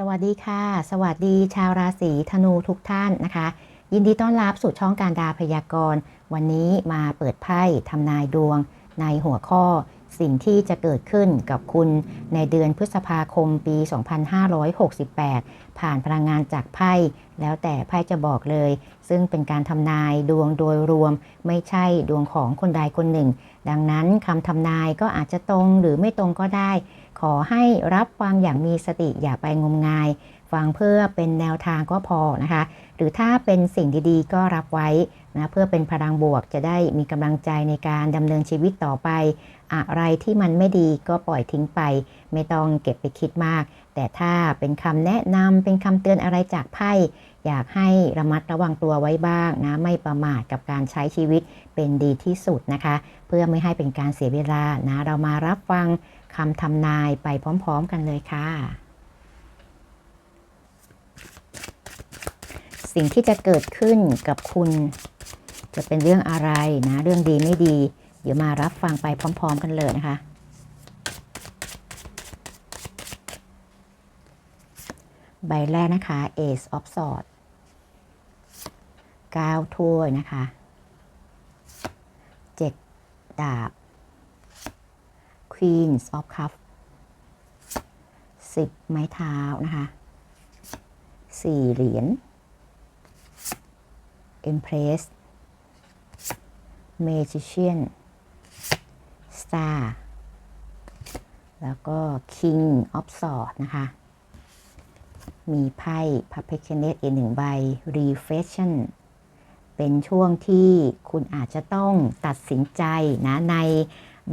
สวัสดีค่ะ สวัสดีชาวราศีธนูทุกท่านนะคะ ยินดีต้อนรับสู่ช่องการดาพยากรณ์ วันนี้มาเปิดไพ่ทำนายดวงในหัวข้อ สิ่งที่จะเกิดขึ้นกับคุณในเดือนพฤษภาคมปี 2568 ผ่านพลังงานจากไพ่ แล้วแต่ไพ่จะบอกเลย ซึ่งเป็นการทำนายดวงโดยรวม ไม่ใช่ดวงของคนใดคนหนึ่ง ดังนั้นคำทำนายก็อาจจะตรงหรือไม่ตรงก็ได้ ขอให้รับฟังอย่างมีสติอย่าไปงมงาย ฟังเพื่อเป็นแนวทางก็พอนะคะ หรือถ้าเป็นสิ่งดีๆ ก็รับไว้ นะเพื่อเป็นพลังบวกจะได้มีกำลังใจในการดำเนินชีวิตต่อไป อะไรที่มันไม่ดีก็ปล่อยทิ้งไป ไม่ต้องเก็บไปคิดมาก แต่ถ้าเป็นคำแนะนำเป็นคำเตือนอะไรจากไพ่อยากให้ระมัดระวังตัวไว้บ้างนะไม่ประมาทกับการใช้ชีวิตเป็นดีที่สุดนะคะ เพื่อไม่ให้เป็นการเสียเวลานะเรามารับฟังคำทำนายไปพร้อม ๆ กันเลยค่ะ สิ่งที่จะเกิดขึ้นกับคุณ จะเป็นเรื่องอะไรนะ เรื่องดีไม่ดี เดี๋ยวมารับฟังไปพร้อม ๆ กันเลยนะคะ ใบแรกนะคะ Ace of Swords 9ถ้วยนะคะ 7 ดาบ Queen of Cups 10 ไม้เท้านะคะ 4 เหรียญ Empress Magician Star แล้วก็ King of Swords นะคะ มีไพ่พระเพชเนตอีกหนึ่งใบ Reflection เป็นช่วงที่คุณอาจจะต้องตัดสินใจนะใน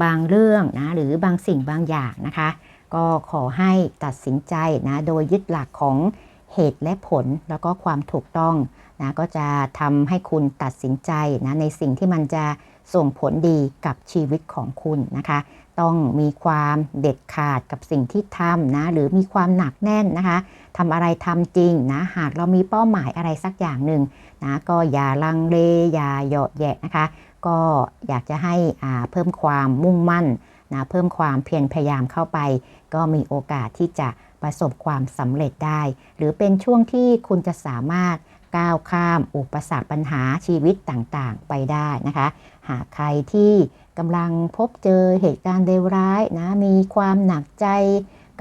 บางเรื่องนะหรือบางสิ่งบางอย่างนะคะ ก็ขอให้ตัดสินใจนะโดยยึดหลักของ เหตุและผลแล้วก็ความถูกต้องนะก็จะทำให้คุณตัดสินใจนะในสิ่งที่มันจะส่งผลดีกับชีวิตของคุณนะคะ ต้องมีความเด็ดขาดกับสิ่งที่ทำนะหรือมีความหนักแน่นนะคะทำอะไรทำจริงนะหากเรามีเป้าหมายอะไรสักอย่างหนึ่งนะก็อย่าลังเลอย่าเหยาะแยะนะคะ ก็อยากจะให้เพิ่มความมุ่งมั่นนะเพิ่มความเพียรพยายามเข้าไป ก็มีโอกาสที่จะ ประสบความสำเร็จได้ หรือเป็นช่วงที่คุณจะสามารถก้าวข้ามอุปสรรคปัญหาชีวิตต่างๆ ไปได้นะคะ หากใครที่กำลังพบเจอเหตุการณ์เลวร้ายนะมีความหนักใจ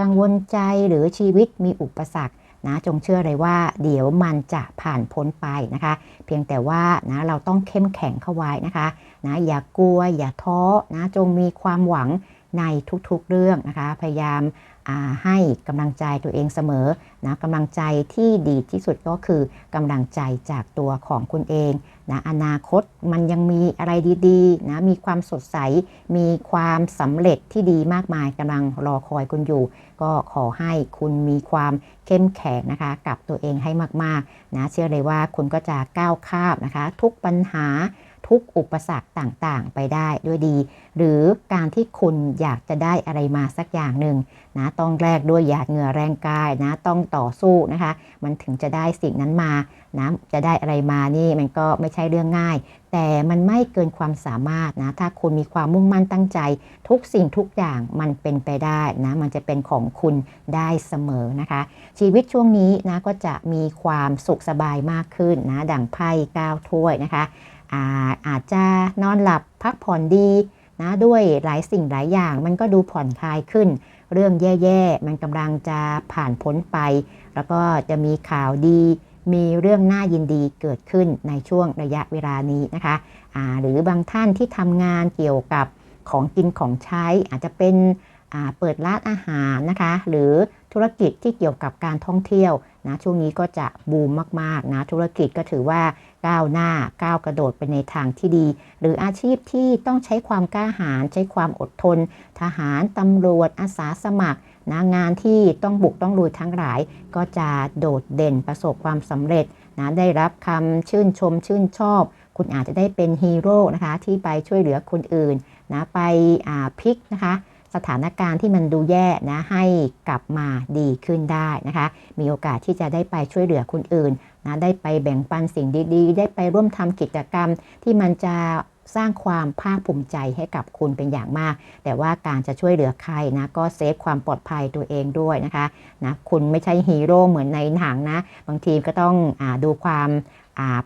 กังวลใจหรือชีวิตมีอุปสรรคนะจงเชื่อเลยว่าเดี๋ยวมันจะผ่านพ้นไปนะคะ เพียงแต่ว่านะเราต้องเข้มแข็งเข้าไว้นะคะนะอย่ากลัวอย่าท้อนะจงมีความหวังในทุกๆเรื่องนะคะ พยายาม ให้กำลังใจตัวเองเสมอนะกำลังใจที่ดีที่สุดก็คือกำลังใจจากตัวของคุณเองนะอนาคตมันยังมีอะไรดีๆนะมีความสดใส มีความสำเร็จที่ดีมากมายกำลังรอคอยคุณอยู่ ก็ขอให้คุณมีความเข้มแข็งนะคะกับตัวเองให้มากๆนะเชื่อเลยว่าคุณก็จะก้าวข้ามนะคะ ทุกปัญหา ทุกอุปสรรคต่างๆ ไปได้ด้วยดี หรือการที่คุณอยากจะได้อะไรมาสักอย่างหนึ่งนะต้องแลกด้วยหยาดเหงื่อแรงกายนะต้องต่อสู้นะคะ มันถึงจะได้สิ่งนั้นมานะจะได้อะไรมานี่มันก็ไม่ใช่เรื่องง่าย แต่มันไม่เกินความสามารถนะถ้าคุณมีความมุ่งมั่นตั้งใจ ทุกสิ่งทุกอย่างมันเป็นไปได้นะมันจะเป็นของคุณได้เสมอนะคะ ชีวิตช่วงนี้นะก็จะมีความสุขสบายมากขึ้นนะดั่งไพ่ก้าวถ้วยนะคะ อาอาจจะนอนหลับพักผ่อนดีนะด้วยหลายสิ่งหลายอย่าง มันก็ดูผ่อนคลายขึ้น เรื่องแย่ๆ มันกำลังจะผ่านพ้นไป แล้วก็จะมีข่าวดี มีเรื่องน่ายินดีเกิดขึ้นในช่วงระยะเวลานี้นะคะะหรือบางท่านที่ทำงานเกี่ยวกับของกินของใช้อาจจะเป็น เปิดร้านอาหารนะคะ หรือธุรกิจที่เกี่ยวกับการท่องเที่ยวนะช่วงนี้ก็จะบูมมากๆนะธุรกิจก็ถือว่าก้าวหน้าก้าวกระโดดไปในทางที่ดี หรืออาชีพที่ต้องใช้ความกล้าหาญใช้ความอดทน ทหารตำรวจอาสาสมัครนะงานที่ต้องบุกต้องลุยทั้งหลาย ก็จะโดดเด่นประสบความสำเร็จนะได้รับคำชื่นชมชื่นชอบ คุณอาจจะได้เป็นฮีโร่นะคะที่ไปช่วยเหลือคนอื่นนะไปพลิกนะคะ สถานการณ์ที่มันดูแย่นะให้กลับมาดีขึ้นได้นะคะ มีโอกาสที่จะได้ไปช่วยเหลือคนอื่นนะได้ไปแบ่งปันสิ่งดีๆ ได้ไปร่วมทำกิจกรรมที่มันจะสร้างความภาคภูมิใจให้กับคุณเป็นอย่างมาก แต่ว่าการจะช่วยเหลือใครนะก็เซฟความปลอดภัยตัวเองด้วยนะคะนะคุณไม่ใช่ฮีโร่เหมือนในหนังนะ บางทีก็ต้องอดูความ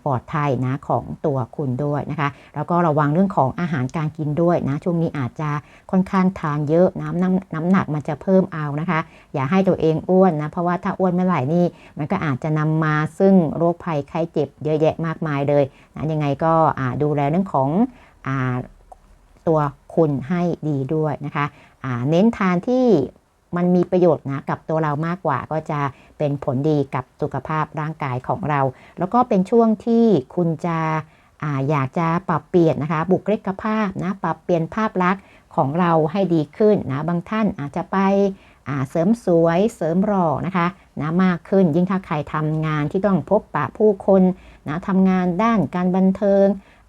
ปลอดภัยนะของตัวคุณด้วยนะคะ แล้วก็ระวังเรื่องของอาหารการกินด้วยนะ ช่วงนี้อาจจะค่อนข้างทานเยอะน้ำน้ำน้ำหนักมันจะเพิ่มเอานะคะ อย่าให้ตัวเองอ้วนนะ เพราะว่าถ้าอ้วนเมื่อไหร่นี่มันก็อาจจะนำมาซึ่งโรคภัยไข้เจ็บเยอะแยะมากมายเลยนะยังไงก็ดูแลเรื่องของอตัวคุณให้ดีด้วยนะคะเน้นทานที่มันมีประโยชน์นะกับตัวเรามากกว่าก็จะ เป็นผลดีกับสุขภาพร่างกายของเรา แล้วก็เป็นช่วงที่คุณจะออยากจะปรับเปลี่ยนนะคะ บุคลิกภาพนะปรับเปลี่ยนภาพลักษณ์ของเราให้ดีขึ้นนะบางท่านอาจจะไปเสริมสวยเสริมหล่อนะคะนะมากขึ้นยิ่งถ้าใครทำงานที่ต้องพบปะผู้คนนะทำงานด้านการบันเทิง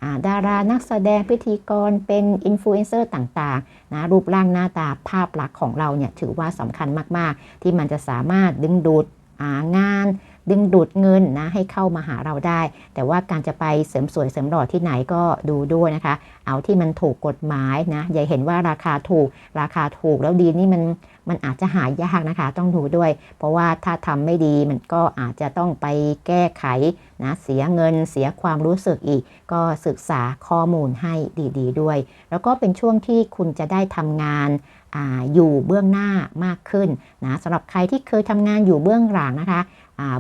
าดารานักแสดงพิธีกรเป็นอินฟลูเอนเซอร์ต่างๆนะรูปร่างหน้าตาภาพลักษณ์ของเราเนี่ยถือว่าสำคัญมากๆ ที่มันจะสามารถดึงดูดางาน ดึงดูดเงินนะให้เข้ามาหาเราได้ แต่ว่าการจะไปเสริมสวยเสริมหล่อที่ไหนก็ดูด้วยนะคะ เอาที่มันถูกกฎหมายนะอย่าเห็นว่าราคาถูกราคาถูกแล้วดีนี่มันมันอาจจะหายากนะคะ ต้องดูด้วย เพราะว่าถ้าทำไม่ดีมันก็อาจจะต้องไปแก้ไขนะเสียเงินเสียความรู้สึกอีก ก็ศึกษาข้อมูลให้ดี ๆด้วย แล้วก็เป็นช่วงที่คุณจะได้ทำงาน อยู่เบื้องหน้ามากขึ้นนะสำหรับใครที่เคยทำงานอยู่เบื้องหลังนะคะ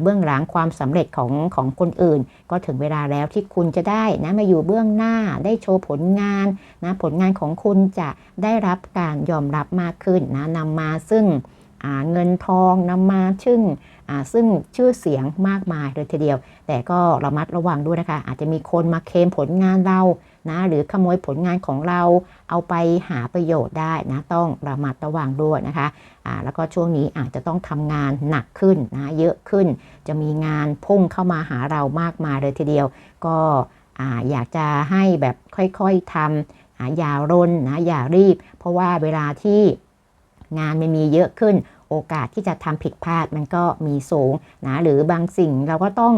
เบื้องหลังความสำเร็จของของคนอื่น ก็ถึงเวลาแล้วที่คุณจะได้นะมาอยู่เบื้องหน้าได้โชว์ผลงานนะผลงานของคุณจะได้รับการยอมรับมากขึ้นนะนำมาซึ่งเงินทองนำมาซึ่งซึ่งชื่อเสียงมากมายเลยทีเดียว แต่ก็ระมัดระวังด้วยนะคะ อาจจะมีคนมาเคลมผลงานเรา นะหรือขโมยผลงานของเราเอาไปหาประโยชน์ได้นะต้องระมัดระวังด้วยนะคะอ่าแล้วก็ช่วงนี้อาจจะต้องทำงานหนักขึ้นนะเยอะขึ้น จะมีงานพุ่งเข้ามาหาเรามากมายเลยทีเดียว ก็อ่าอยากจะให้แบบค่อยๆทำอย่ารนนะอย่ารีบ เพราะว่าเวลาที่งานไมันมีเยอะขึ้น โอกาสที่จะทำผิดพลาดมันก็มีสูงนะหรือบางสิ่งเราก็ต้อง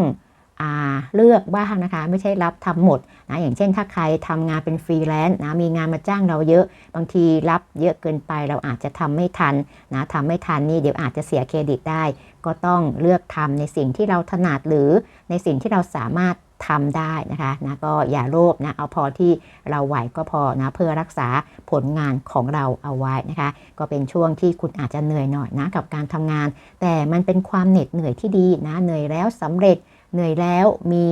เลือกบ้างนะคะ ไม่ใช่รับทำหมดนะอย่างเช่นถ้าใครทำงานเป็นฟรีแลนซ์นะมีงานมาจ้างเราเยอะ บางทีรับเยอะเกินไปเราอาจจะทำไม่ทันนะทำไม่ทันนี่เดี๋ยวอาจจะเสียเครดิตได้ ก็ต้องเลือกทำในสิ่งที่เราถนัดหรือในสิ่งที่เราสามารถทำได้นะคะนะก็อย่าโลภนะเอาพอที่เราไหวก็พอนะเพื่อรักษาผลงานของเราเอาไว้นะคะ ก็เป็นช่วงที่คุณอาจจะเหนื่อยหน่อยนะกับการทำงาน แต่มันเป็นความเหน็ดเหนื่อยที่ดีนะเหนื่อยแล้วสำเร็จ เหนื่อยแล้วมี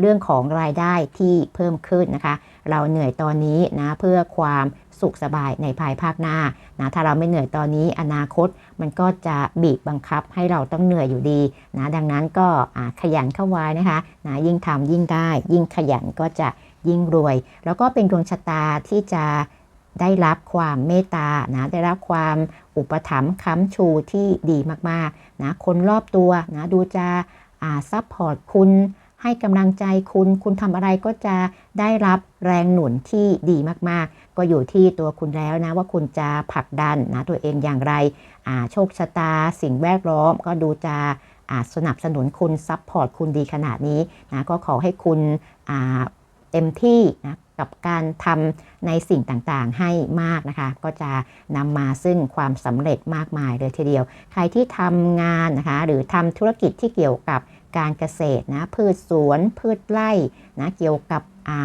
เรื่องของรายได้ที่เพิ่มขึ้นนะคะ เราเหนื่อยตอนนี้นะเพื่อความสุขสบายในภายภาคหน้านะถ้าเราไม่เหนื่อยตอนนี้อนาคตมันก็จะบีบบังคับให้เราต้องเหนื่อยอยู่ดีนะดังนั้นก็ขยันเข้าไว้นะคะนะยิ่งทำยิ่งได้ ยิ่งขยันก็จะยิ่งรวย แล้วก็เป็นดวงชะตาที่จะได้รับความเมตตานะได้รับความอุปถัมภ์ค้ำชูที่ดีมากๆนะคนรอบตัวนะดูจะ ซัพพอร์ตคุณให้กำลังใจคุณ คุณทำอะไรก็จะได้รับแรงหนุนที่ดีมากๆ ก็อยู่ที่ตัวคุณแล้วนะ ว่าคุณจะผลักดันนะตัวเองอย่างไรโชคชะตา สิ่งแวดล้อมก็ดูจะสนับสนุนคุณซัพพอร์ตคุณดีขนาดนี้นะก็ขอให้คุณเต็มที่นะกับการทำในสิ่งต่างๆให้มากนะคะ ก็จะนำมาซึ่งความสำเร็จมากมายเลยทีเดียว ใครที่ทำงานนะคะ หรือทำธุรกิจที่เกี่ยวกับ การเกษตรนะพืชสวนพืชไร่นะเกี่ยวกับา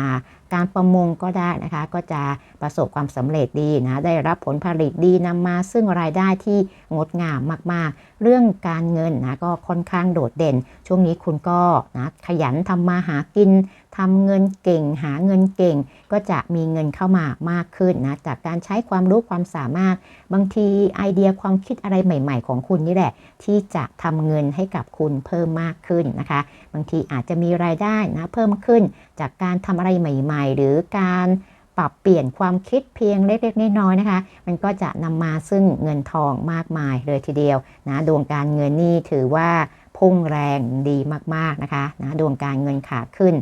การประมงก็ได้นะคะ ก็จะประสบความสำเร็จดีนะได้รับผลผลิตดีนำมา ซึ่งรายได้ที่งดงามมากๆ เรื่องการเงินนะก็ค่อนข้างโดดเด่น ช่วงนี้คุณก็นะขยันทำมาหากิน ทำเงินเก่ง หาเงินเก่ง ก็จะมีเงินเข้ามามากขึ้นนะจากการใช้ความรู้ความสามารถ บางทีไอเดียความคิดอะไรใหม่ ๆ ของคุณนี่แหละ ที่จะทำเงินให้กับคุณเพิ่มมากขึ้นนะคะ บางทีอาจจะมีรายได้นะเพิ่มขึ้น จากการทำอะไรใหม่ ๆ หรือการปรับเปลี่ยนความคิดเพียงเล็กๆน้อยๆนะคะ มันก็จะนำมาซึ่งเงินทองมากมายเลยทีเดียวนะดวงการเงินนี่ถือว่าพุ่งแรงดีมากๆนะคะนะดวงการเงินขาขึ้น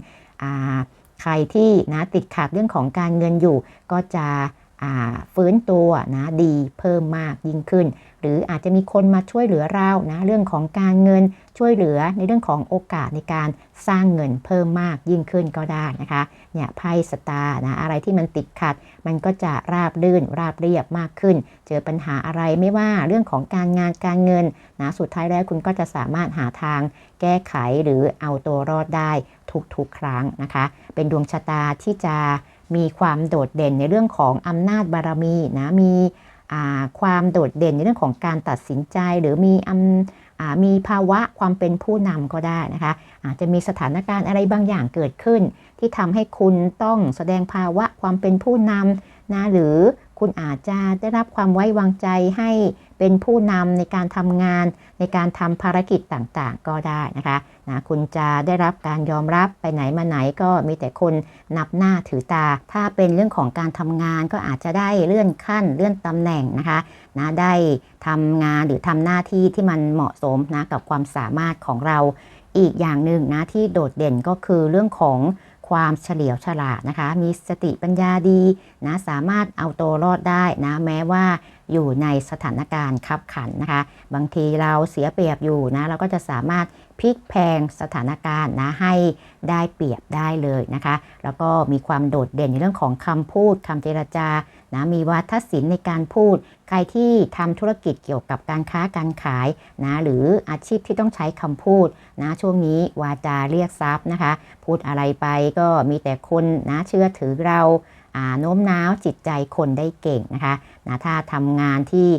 ใครที่นะติดขัดเรื่องของการเงินอยู่ก็จะ ฟื้นตัวนะดีเพิ่มมากยิ่งขึ้น หรืออาจจะมีคนมาช่วยเหลือเรานะเรื่องของการเงินช่วยเหลือในเรื่องของโอกาสในการสร้างเงินเพิ่มมากยิ่งขึ้นก็ได้นะคะเนี่ยไพ่สตาร์นะอะไรที่มันติดขัด มันก็จะราบรื่นราบเรียบมากขึ้น เจอปัญหาอะไรไม่ว่าเรื่องของการงานการเงินนะสุดท้ายแล้วคุณก็จะสามารถหาทางแก้ไขหรือเอาตัวรอดได้ทุกๆครั้งนะคะ เป็นดวงชะตาที่จะ มีความโดดเด่นในเรื่องของอำนาจบารมีนะมีความโดดเด่นในเรื่องของการตัดสินใจ หรือมีมีภาวะความเป็นผู้นำก็ได้นะคะอาจจะมีสถานการณ์อะไรบางอย่างเกิดขึ้น ที่ทำให้คุณต้องแสดงภาวะความเป็นผู้นำนะหรือคุณอาจจะได้รับความไว้วางใจให้ เป็นผู้นำในการทำงานในการทำภารกิจต่างๆ ก็ได้นะคะนะคุณจะได้รับการยอมรับไปไหนมาไหนก็มีแต่คนนับหน้าถือตา ถ้าเป็นเรื่องของการทำงานก็อาจจะได้เลื่อนขั้นเลื่อนตำแหน่งนะคะนะได้ทำงานหรือทำหน้าที่ที่มันเหมาะสมนะกับความสามารถของเราอีกอย่างหนึ่งนะที่โดดเด่นก็คือเรื่องของความเฉลียวฉลาดนะคะ มีสติปัญญาดีนะ สามารถเอาตัวรอดได้นะ แม้ว่า อยู่ในสถานการณ์ขับขันนะคะ บางทีเราเสียเปรียบอยู่นะเราก็จะสามารถพลิกแพงสถานการณ์นะให้ได้เปรียบได้เลยนะคะ แล้วก็มีความโดดเด่นในเรื่องของคำพูดคำเจรจานะมีวัฒศิลป์ในการพูด ใครที่ทำธุรกิจเกี่ยวกับการค้าการขายนะหรืออาชีพที่ต้องใช้คำพูดนะช่วงนี้วาจาเรียกทรัพย์นะคะ พูดอะไรไปก็มีแต่คนนะเชื่อถือเรา โน้มน้าวจิตใจคนได้เก่งนะคะนะถ้าทำงานที่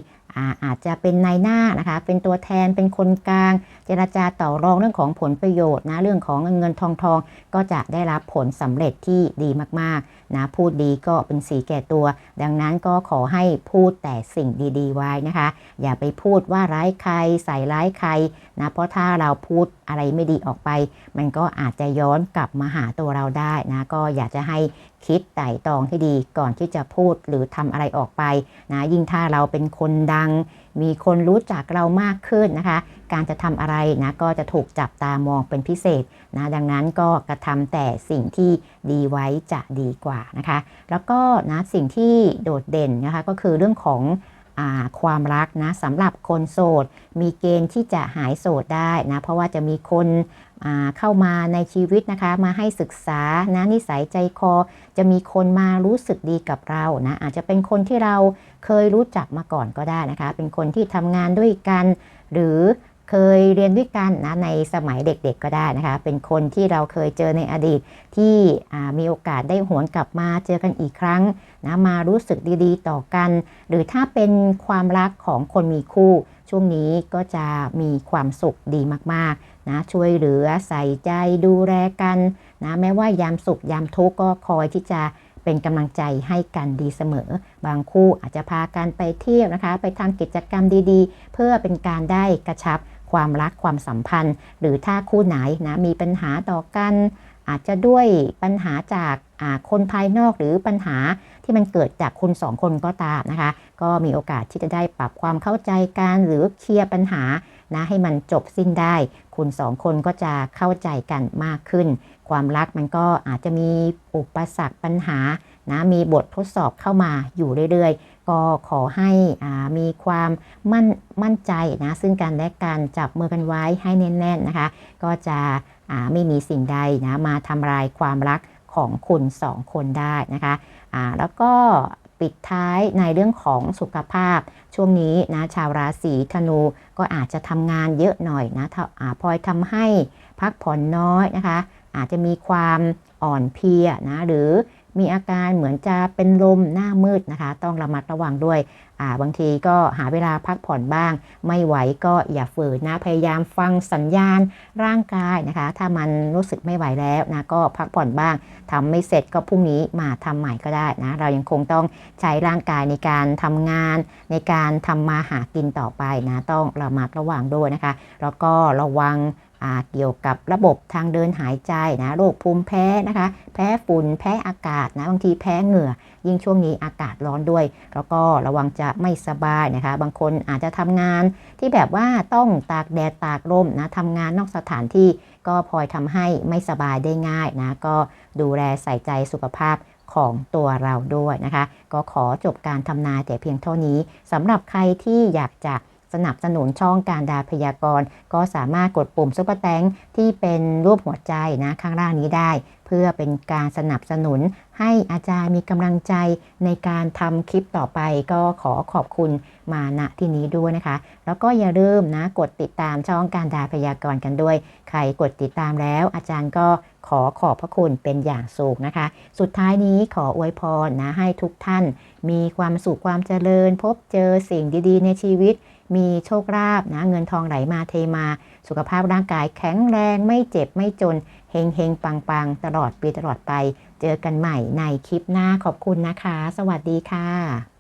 อาจจะเป็นนายหน้านะคะเป็นตัวแทนเป็นคนกลาง เจราจาต่อรองเรื่องของผลประโยชน์นะเรื่องของเงินเงินทองทองก็จะได้รับผลสำเร็จที่ดีมากๆนะพูดดีก็เป็นสีแก่ตัว ดังนั้นก็ขอให้พูดแต่สิ่งดีๆ ไว้นะคะ อย่าไปพูดว่าร้ายใครใส่ร้ายใครนะเพราะถ้าเราพูดอะไรไม่ดีออกไป มันก็อาจจะย้อนกลับมาหาตัวเราได้นะก็อยากจะให้ คิดไต่ตองให้ดีก่อนที่จะพูดหรือทำอะไรออกไปนะยิ่งถ้าเราเป็นคนดัง มีคนรู้จักเรามากขึ้นนะคะ การจะทำอะไรนะก็จะถูกจับตามองเป็นพิเศษนะดังนั้นก็กระทำแต่สิ่งที่ดีไว้จะดีกว่านะคะ แล้วก็นะสิ่งที่โดดเด่นนะคะก็คือเรื่องของ ความรักนะสำหรับคนโสด มีเกณฑ์ที่จะหายโสดได้นะ เพราะว่าจะมีคนเข้ามาในชีวิตนะคะ มาให้ศึกษานะนิสัยใจคอ จะมีคนมารู้สึกดีกับเรานะอาจจะเป็นคนที่เราเคยรู้จักมาก่อนก็ได้นะคะ เป็นคนที่ทำงานด้วยกัน หรือ เคยเรียนด้วยกันนะในสมัยเด็กๆก็ได้นะคะ เป็นคนที่เราเคยเจอในอดีตที่มีโอกาสได้หวนกลับมาเจอกันอีกครั้งนะมารู้สึกดีๆ ต่อกัน หรือถ้าเป็นความรักของคนมีคู่ ช่วงนี้ก็จะมีความสุขดีมากๆนะช่วยเหลือใส่ใจดูแลกันนะแม้ว่ายามสุขยามทุกข์ก็คอยที่จะเป็นกำลังใจให้กันดีเสมอ บางคู่อาจจะพากันไปเที่ยวนะคะ ไปทำกิจกรรมดีๆ เพื่อเป็นการได้กระชับ ความรักความสัมพันธ์ หรือถ้าคู่ไหนนะมีปัญหาต่อกัน อาจจะด้วยปัญหาจากคนภายนอกหรือปัญหาที่มันเกิดจากคุณสองคนก็ตามนะคะ ก็มีโอกาสที่จะได้ปรับความเข้าใจกันหรือเคลียร์ปัญหานะให้มันจบสิ้นได้ คุณสองคนก็จะเข้าใจกันมากขึ้น ความรักมันก็อาจจะมีอุปสรรคปัญหานะมีบททดสอบเข้ามาอยู่เรื่อยๆ ก็ขอให้มีความมั่นมั่นใจนะซึ่งกันและกันจับมือกันไว้ให้แน่นๆนะคะ ก็จะไม่มีสิ่งใดนะมาทำลายความรักของคุณสองคนได้นะคะแล้วก็ปิดท้ายในเรื่องของสุขภาพ ช่วงนี้นะชาวราศีธนูก็อาจจะทำงานเยอะหน่อยนะพลอยทำให้พักผ่อนน้อยนะคะ อาจจะมีความอ่อนเพลียนะหรือ มีอาการเหมือนจะเป็นลมหน้ามืดนะคะ ต้องระมัดระวังด้วยบางทีก็หาเวลาพักผ่อนบ้าง ไม่ไหวก็อย่าฝืนนะพยายามฟังสัญญาณร่างกายนะคะ ถ้ามันรู้สึกไม่ไหวแล้วนะก็พักผ่อนบ้างทำไม่เสร็จก็พรุ่งนี้มาทำใหม่ก็ได้นะเรายังคงต้องใช้ร่างกายในการทำงาน ในการทำมาหากินต่อไปนะต้องระมัดระวังด้วยนะคะ แล้วก็ระวัง เกี่ยวกับระบบทางเดินหายใจนะโรคภูมิแพ้นะคะ แพ้ฝุ่นแพ้อากาศนะบางทีแพ้เหงื่อ ยิ่งช่วงนี้อากาศร้อนด้วย แล้วก็ระวังจะไม่สบายนะคะ บางคนอาจจะทำงานที่แบบว่าต้องตากแดดตากลมนะทำงานนอกสถานที่ก็พลอยทำให้ไม่สบายได้ง่ายนะ ก็ดูแลใส่ใจสุขภาพของตัวเราด้วยนะคะ ก็ขอจบการทำนายแต่เพียงเท่านี้สำหรับใครที่อยากจะ สนับสนุนช่องการดาพยากรณ์ ก็สามารถกดปุ่มซุปเปอร์แตงที่เป็นรูปหัวใจนะข้างล่างนี้ได้ เพื่อเป็นการสนับสนุนให้อาจารย์มีกำลังใจในการทำคลิปต่อไปก็ขอขอบคุณมาณที่นี้ด้วยนะคะ แล้วก็อย่าลืมนะกดติดตามช่องการดาพยากรณ์กันด้วย ใครกดติดตามแล้ว อาจารย์ก็ขอขอบพระคุณเป็นอย่างสูงนะคะ สุดท้ายนี้ขออวยพรนะให้ทุกท่าน มีความสุขความเจริญพบเจอสิ่งดีๆ ในชีวิต มีโชคลาภนะเงินทองไหลมาเทมา สุขภาพร่างกายแข็งแรงไม่เจ็บไม่จนเฮงเฮงปังปังตลอดปีตลอดไป เจอกันใหม่ในคลิปหน้าขอบคุณนะคะ สวัสดีค่ะ